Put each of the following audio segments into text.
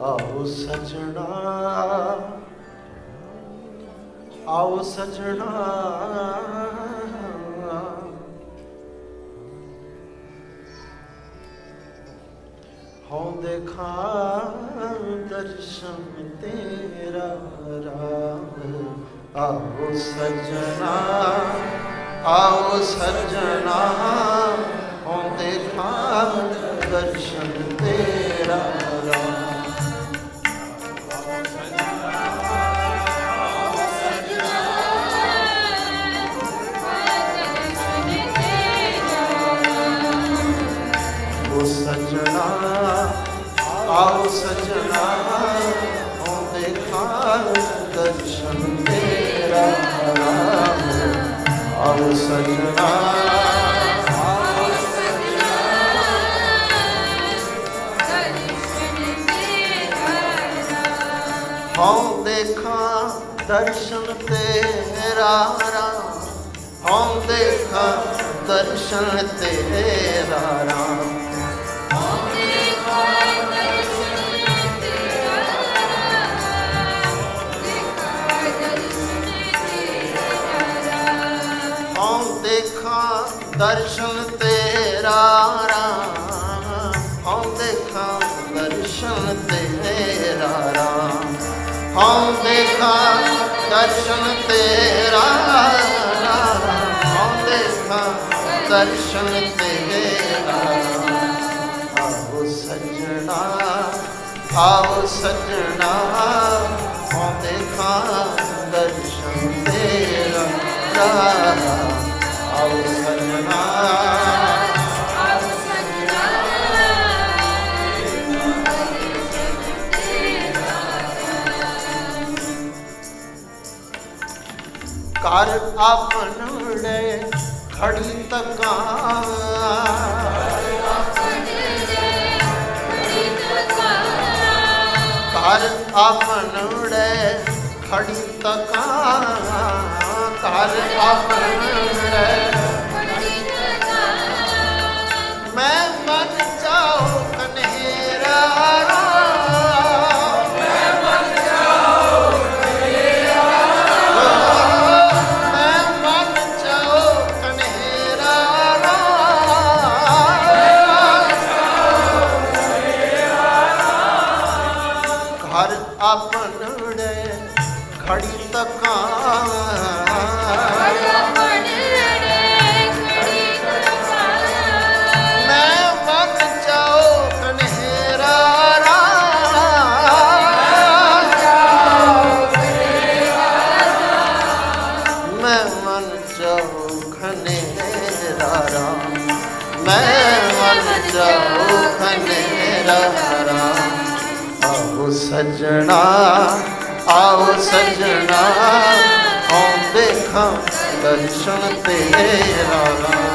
ਆਓ ਸਜਣਾ ਆਓ ਸਜਣਾ। ਹਉ ਦੇਖਾਂ ਦਰਸ਼ਨ ਤੇਰਾ ਰਾਮ ਆਓ ਸਜਣਾ ਆਓ ਸਜਣਾ। ਹਉ ਦੇਖਾਂ ਦਰਸ਼ਨ ਤੇਰਾ ਆਓ ਸਜਣਾ ਹੋ ਦੇਖਾਂ ਦਰਸ਼ਨ ਤੇਰਾ ਰਾਮ ਆਓ ਸਜਣਾ ਹਉ ਦੇਖਾਂ ਦਰਸ਼ਨ ਤੇਰਾ ਰਾਮ ਹਉ ਦੇਖਾਂ ਦਰਸ਼ਨ ਤੇਰਾ ਰਾਮ ਦਰਸ਼ਨ ਤੇਰਾ ਰਾਮ। ਹਉ ਦੇਖਾਂ ਦਰਸ਼ਨ ਤੇਰਾ ਰਾਮ। ਹਉ ਦੇਖਾਂ ਦਰਸ਼ਨ ਤੇਰਾ ਰਾਮ। ਹਉ ਦੇਖਾਂ ਦਰਸ਼ਨ ਤੇਰਾ ਆਓ ਸਜਣਾ ਆਓ ਸਜਣਾ। ਹਉ ਦੇਖਾਂ ਦਰਸ਼ਨ ਤੇਰਾ ਰਾਮ। ਆਓ ਘਰ ਕਰ ਆਪਣੜੇ ਖੜੀ ਤਕਾਂ। ਕਰ ਆਪਣੜੇ ਖੜੀ ਤਕਾਂ। ਘਰ ਆਪਣੜੇ ਸਜਣਾ ਆਉ ਦੇਖਾਂ ਦਰਸ਼ਨ ਤੇਰਾ ਰਾਮ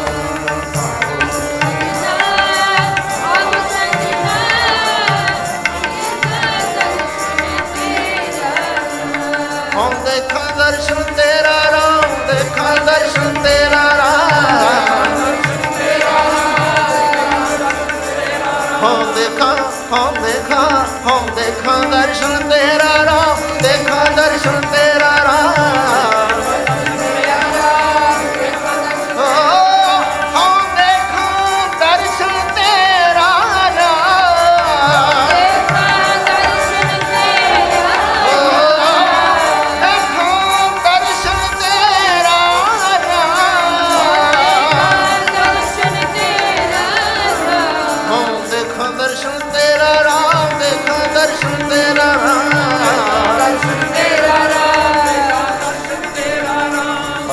ਹਉ ਦੇਖਾਂ ਦਰਸ਼ਨ ਤੇਰਾ ਰਾਮ ਦੇਖਾਂ ਦਰਸ਼ਨ ਤੇਰਾ ਰਾਮ ਹਉ ਦੇਖਾਂ ਹਉ ਦੇਖਾਂ ਹਉ ਦੇਖਾਂ ਦਰਸ਼ਨ ਤੇਰਾ ਰਾਮ ਦੇਖਾਂ ਦਰਸ਼ਨ ਤੇਰਾ ਰਾਮ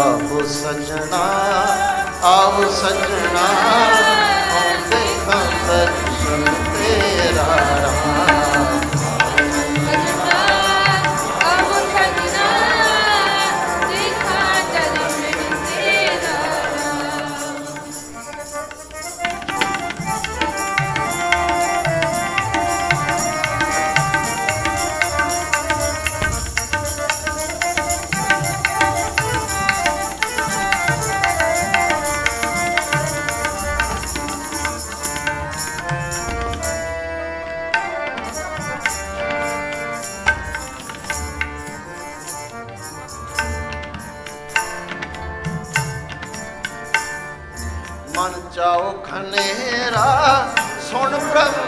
ਆਹੋ ਸਜਣਾ ਆਹੋ ਸੱਜਣਾ ਆਉਂਦੇ ਖਬਰ ਸੁਣੋ ਅਨੇਰਾ ਸੁਣ ਪ੍ਰਭ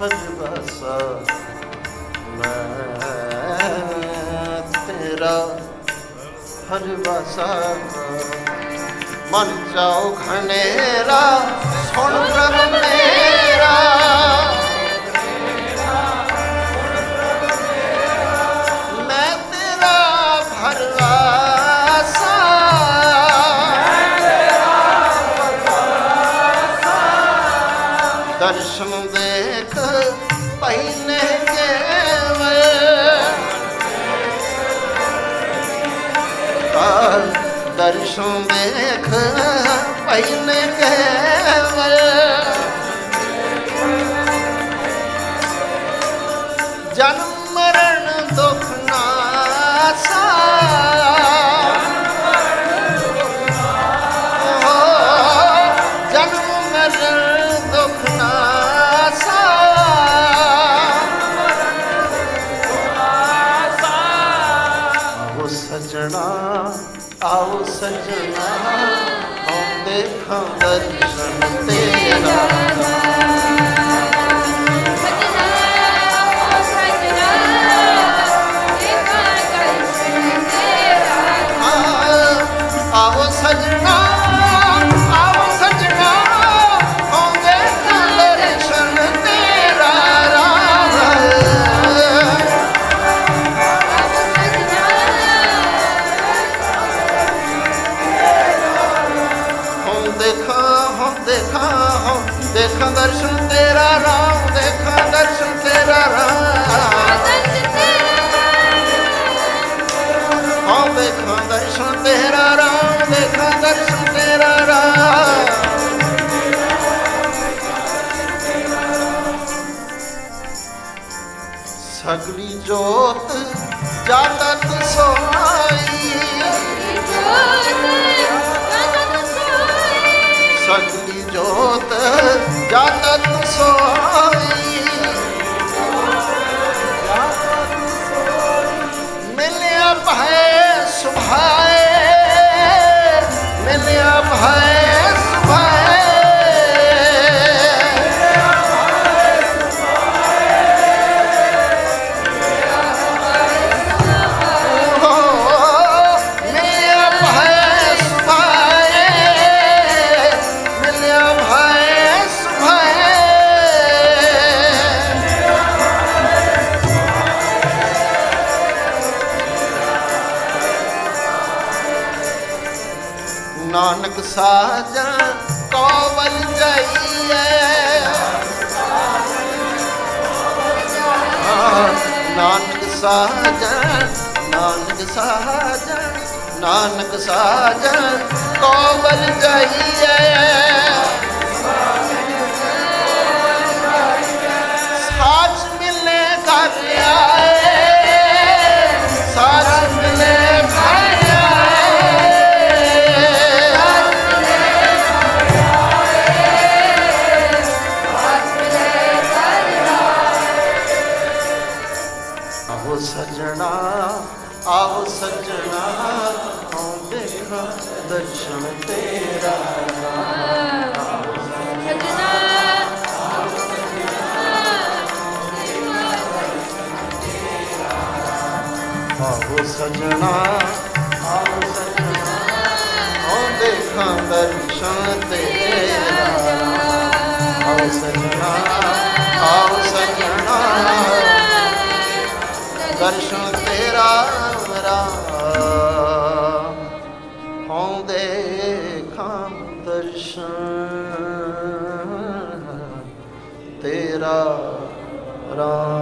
ਹਸਬਸਾ ਮੈਂ ਤੇਰਾ ਹਰ ਵਸਾ ਮਨ ਚਾਉ ਖਨੇਰਾ ਸੁਣ ਪ੍ਰਭ ਮੇਰਾ। ਦਰਸ਼ਨ ਦੇਖ ਪਹਿਨੇ ਕੇਵਲ। ਦਰਸ਼ਨ ਦੇਖ ਪਹਿਨੇ ਕੇਵਲ। ਆਓ ਸਜਣਾ ਆਓ ਦਰਸ਼ਨ ਤੇਰਾ। ਦੇਖਾਂ ਹਉ ਦੇਖਾਂ ਹਉ ਦੇਖਾਂ ਦਰਸ਼ਨ ਤੇਰਾ ਰਾਮ ਦੇਖਾਂ ਦਰਸ਼ਨ ਤੇਰਾ ਰਾਮ ਹਉ ਦੇਖਾਂ ਦਰਸ਼ਨ ਤੇਰਾ ਰਾਮ ਦੇਖਾਂ ਦਰਸ਼ਨ ਤੇਰਾ ਰਾਮ ਸਗਲੀ ਜੋਤ ਜਾਤਤ ਸੋਈ ਸਗਲੀ ਜੋਤ ਜਾਤਤ ਸੋਈ। ਮਿਲਿਆ ਭੈ ਸੁਭਾਏ ਮਿਲਿਆ ਭੈ ਨਾਨਕ ਸਾਜਣ ਨਾਨਕ ਸਾਜਣ ਨਾਨਕ ਸਾਜਣ ਕੋਵਲ ਜਾਈਏ ਸਾਚ ਮਿਲੇ ਘਰ ਆਏ ਸਾਚ ਮਿਲੇ ਸਜਣਾ, ਆਓ ਸਜਣਾ। ਆਓ ਦੇਖਾਂ ਦਰਸ਼ਨ ਤੇਰਾ। ਆਓ ਸਜਣਾ ਆਓ ਸਜਣਾ। ਦਰਸ਼ਨ ਤੇਰਾ ਮਰਾ ਹਉ ਦੇਖਾਂ ਦਰਸ਼ਨ ਤੇਰਾ ਰਾਮ।